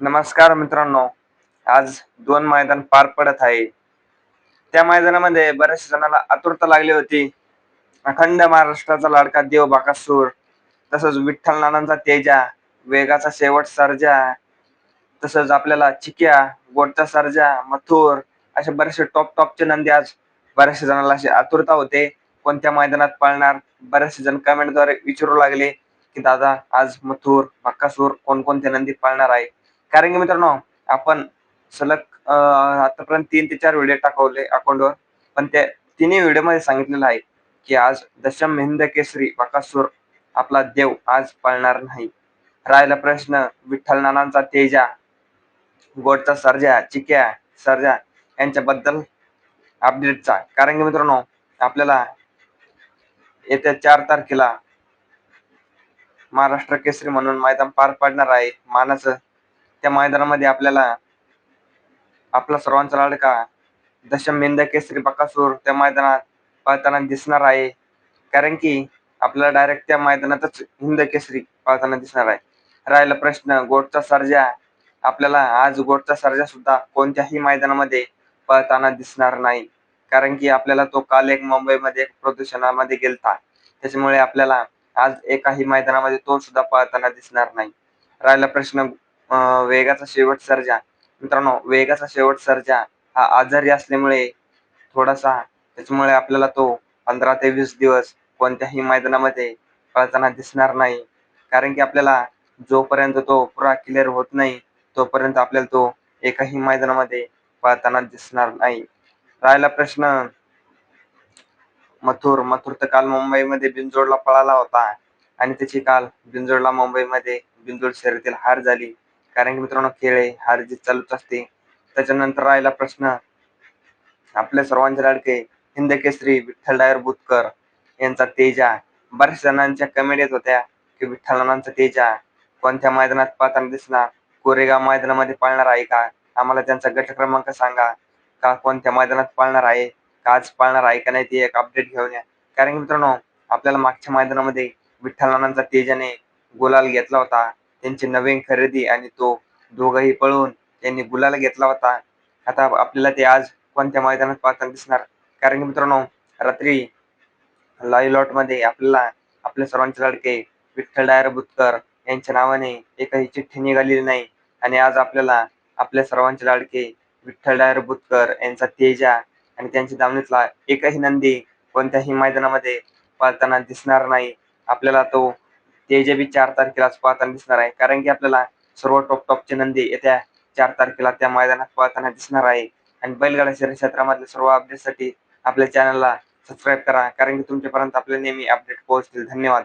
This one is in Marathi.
नमस्कार मित्रांनो. आज दोन मैदान पार पडत आहे. त्या मैदानामध्ये बऱ्याचशा जणांना आतुरता लागली होती. अखंड महाराष्ट्राचा लाडका देव बाकासूर तसंच विठ्ठल नानांचा तेजा वेगाचा शेवट सर्जा तसंच आपल्याला चिक्या गोडचा सर्जा मथुर असे बरेचसे टॉप टॉपचे नंदी आज बऱ्याचशा जणांना अशी आतुरता होते. कोणत्या मैदानात पाळणार बरेचसे जण कमेंटद्वारे विचारू लागले की दादा आज मथुर मक्कासूर कोणकोणते नंदी पाळणार आहे? कारण की मित्रांनो आपण सलग आतापर्यंत तीन ते चार व्हिडिओ टाकवले अकाउंटवर पण त्या तिन्ही व्हिडिओमध्ये सांगितलेलं आहे की आज दशम हिंद केसरी बकासूर आपला देव आज पाळणार नाही. राहिला प्रश्न विठ्ठल नानांचा तेजा गोडचा सर्जा चिक्या सर्जा यांच्याबद्दल अपडेटचा कारण की मित्रांनो आपल्याला येत्या चार तारखेला महाराष्ट्र केसरी म्हणून मैदान पार पाडणार आहे मानाचं त्या मैदानामध्ये आपल्याला आपला सर्वांचा लाडका दशम मिंद केसरी बकासूर त्या मैदानात पळताना दिसणार आहे. कारण की आपल्याला डायरेक्ट त्या मैदानातच हिंद केसरी पळताना दिसणार आहे. राहिला प्रश्न गोटचा सर्जा आपल्याला आज गोटचा सर्जा सुद्धा कोणत्याही मैदानामध्ये पळताना दिसणार नाही. कारण की आपल्याला तो काल एक मुंबईमध्ये प्रदूषणामध्ये गेलता. त्याच्यामुळे आपल्याला आज एकाही मैदानामध्ये तो सुद्धा पळताना दिसणार नाही. राहिला प्रश्न वेगाचा शेवट सर्जा. मित्रांनो वेगाचा शेवट सर्जा हा आजारी असल्यामुळे थोडासा त्याच्यामुळे आपल्याला तो पंधरा ते वीस दिवस कोणत्याही मैदानामध्ये पळताना दिसणार नाही. कारण की आपल्याला जोपर्यंत तो पुरा क्लिअर होत नाही तोपर्यंत आपल्याला तो एकाही मैदानामध्ये पळताना दिसणार नाही. राहिला प्रश्न. मथुर मथुर तर काल मुंबईमध्ये बिंजोडला पळाला होता. आणि त्याची काल बिंजोडला मुंबईमध्ये बिंजोड शर्यतीला हार झाली. कारण की मित्रांनो खेळ आहे हार जीत चालूच असते. त्याच्यानंतर राहिला प्रश्न. आपल्या सर्वांचे लाडके हिंद केसरी विठ्ठल डायर बुतकर यांचा तेजा. बऱ्याच जणांच्या कमेंट येत होत्या की विठ्ठलांचा तेजा. कोणत्या मैदानात पाहताना दिसणार कोरेगाव मैदानामध्ये पाळणार आहे का? आम्हाला त्यांचा गट क्रमांक सांगा. का कोणत्या मैदानात पाळणार आहे? का आज पाळणार आहे का नाही ते एक अपडेट घेऊन या. कारण की मित्रांनो आपल्याला मागच्या मैदानामध्ये विठ्ठलांचा तेजाने गुलाल घेतला होता. त्यांची नवीन खरेदी आणि तो दोघही पळून त्यांनी गुलाला घेतला होता. आता आपल्याला ते आज कोणत्या मैदानात पाहताना दिसणार? कारण की मित्रांनो रात्री लाईव्ह लॉटमध्ये आपल्याला आपल्या सर्वांचे लडके विठ्ठल डायर बुतकर यांच्या नावाने एकही चिठ्ठी निघालेली नाही. आणि आज आपल्याला आपल्या सर्वांचे लाडके विठ्ठल डायर बुतकर यांचा तेजा आणि त्यांच्या दामनीतला एकही नंदी कोणत्याही मैदानामध्ये पाळताना दिसणार नाही. आपल्याला तो तेजा बी चार तारखेलाच पाहताना दिसणार आहे. कारण की आपल्याला सर्व टॉप टॉपचे नंदी येत्या चार तारखेला त्या मैदानात पाहताना दिसणार आहे. आणि बैलगाडा शरीर क्षेत्रामधल्या सर्व अपडेटसाठी आपल्या चॅनलला सबस्क्राईब करा. कारण की तुमच्यापर्यंत आपले नेहमी अपडेट पोहोचतील. धन्यवाद.